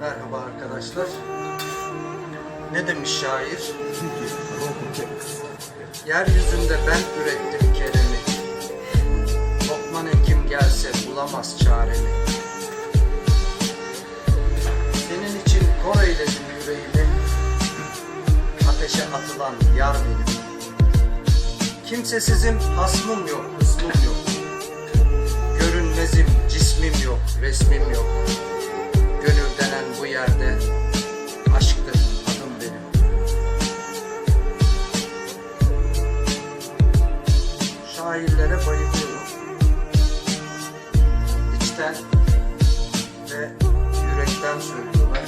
Merhaba arkadaşlar. Ne demiş şair? Yeryüzünde ben ürettim keremi. Lokman hekim gelse bulamaz çaremi. Senin için kor eyledim yüreğimi. Ateşe atılan yar benim. Kimsesizim, hasmım yok, hısmım yok. Görünmezim, cismim yok, resmim yok. Şairlere bayılıyorum. İçten ve yürekten söylüyorlar.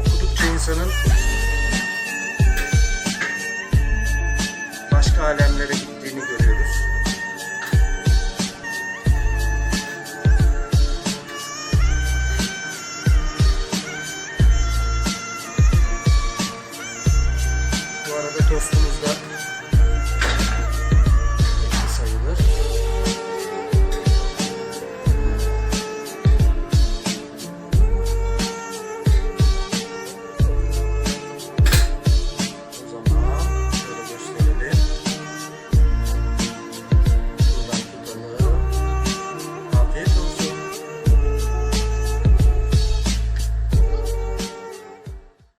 Okudukça insanın başka alemlere gittiğini görüyoruz. Bu arada tostumuz da